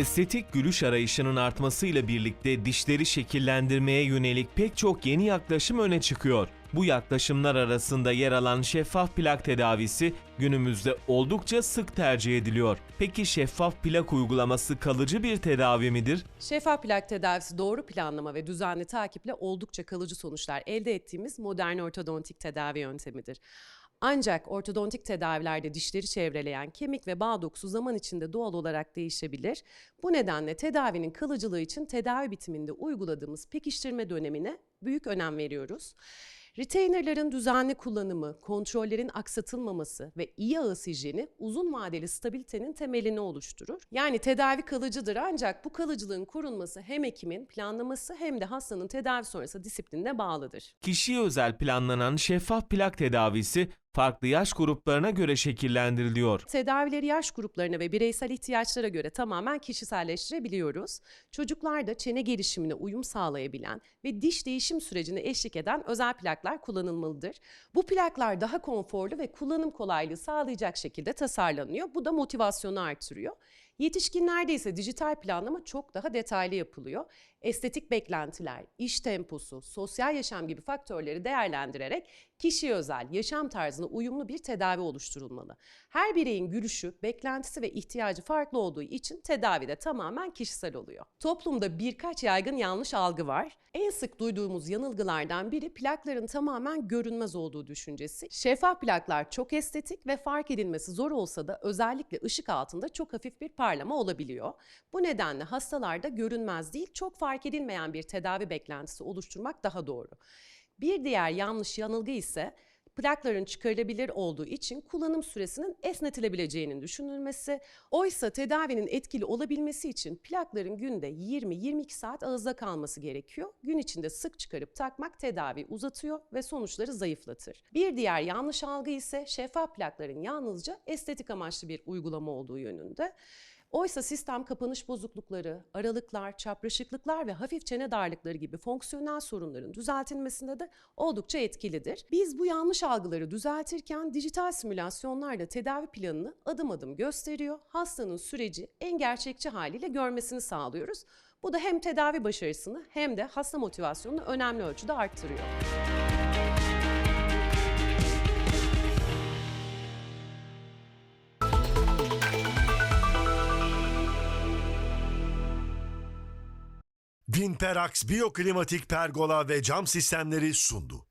Estetik gülüş arayışının artmasıyla birlikte dişleri şekillendirmeye yönelik pek çok yeni yaklaşım öne çıkıyor. Bu yaklaşımlar arasında yer alan şeffaf plak tedavisi günümüzde oldukça sık tercih ediliyor. Peki şeffaf plak uygulaması kalıcı bir tedavi midir? Şeffaf plak tedavisi doğru planlama ve düzenli takiple oldukça kalıcı sonuçlar elde ettiğimiz modern ortodontik tedavi yöntemidir. Ancak ortodontik tedavilerde dişleri çevreleyen kemik ve bağ dokusu zaman içinde doğal olarak değişebilir. Bu nedenle tedavinin kalıcılığı için tedavi bitiminde uyguladığımız pekiştirme dönemine büyük önem veriyoruz. Retainerların düzenli kullanımı, kontrollerin aksatılmaması ve iyi ağız hijyeni uzun vadeli stabilitenin temelini oluşturur. Yani tedavi kalıcıdır ancak bu kalıcılığın korunması hem hekimin planlaması hem de hastanın tedavi sonrası disiplinine bağlıdır. Kişiye özel planlanan şeffaf plak tedavisi farklı yaş gruplarına göre şekillendiriliyor. Tedavileri yaş gruplarına ve bireysel ihtiyaçlara göre tamamen kişiselleştirebiliyoruz. Çocuklarda çene gelişimine uyum sağlayabilen ve diş değişim sürecine eşlik eden özel plaklar kullanılmalıdır. Bu plaklar daha konforlu ve kullanım kolaylığı sağlayacak şekilde tasarlanıyor. Bu da motivasyonu artırıyor. Yetişkinlerde ise dijital planlama çok daha detaylı yapılıyor. Estetik beklentiler, iş temposu, sosyal yaşam gibi faktörleri değerlendirerek kişiye özel, yaşam tarzına uyumlu bir tedavi oluşturulmalı. Her bireyin gülüşü, beklentisi ve ihtiyacı farklı olduğu için tedavi de tamamen kişisel oluyor. Toplumda birkaç yaygın yanlış algı var. En sık duyduğumuz yanılgılardan biri plakların tamamen görünmez olduğu düşüncesi. Şeffaf plaklar çok estetik ve fark edilmesi zor olsa da özellikle ışık altında çok hafif bir parlama olabiliyor. Bu nedenle hastalarda görünmez değil, çok fark edilmeyen bir tedavi beklentisi oluşturmak daha doğru. Bir diğer yanlış yanılgı ise plakların çıkarılabilir olduğu için kullanım süresinin esnetilebileceğinin düşünülmesi. Oysa tedavinin etkili olabilmesi için plakların günde 20-22 saat ağızda kalması gerekiyor. Gün içinde sık çıkarıp takmak tedavi uzatıyor ve sonuçları zayıflatır. Bir diğer yanlış algı ise şeffaf plakların yalnızca estetik amaçlı bir uygulama olduğu yönünde. Oysa sistem kapanış bozuklukları, aralıklar, çapraşıklıklar ve hafif çene darlıkları gibi fonksiyonel sorunların düzeltilmesinde de oldukça etkilidir. Biz bu yanlış algıları düzeltirken dijital simülasyonlarla tedavi planını adım adım gösteriyor. Hastanın süreci en gerçekçi haliyle görmesini sağlıyoruz. Bu da hem tedavi başarısını hem de hasta motivasyonunu önemli ölçüde arttırıyor. Vinperax Biyoklimatik Pergola ve Cam Sistemleri sundu.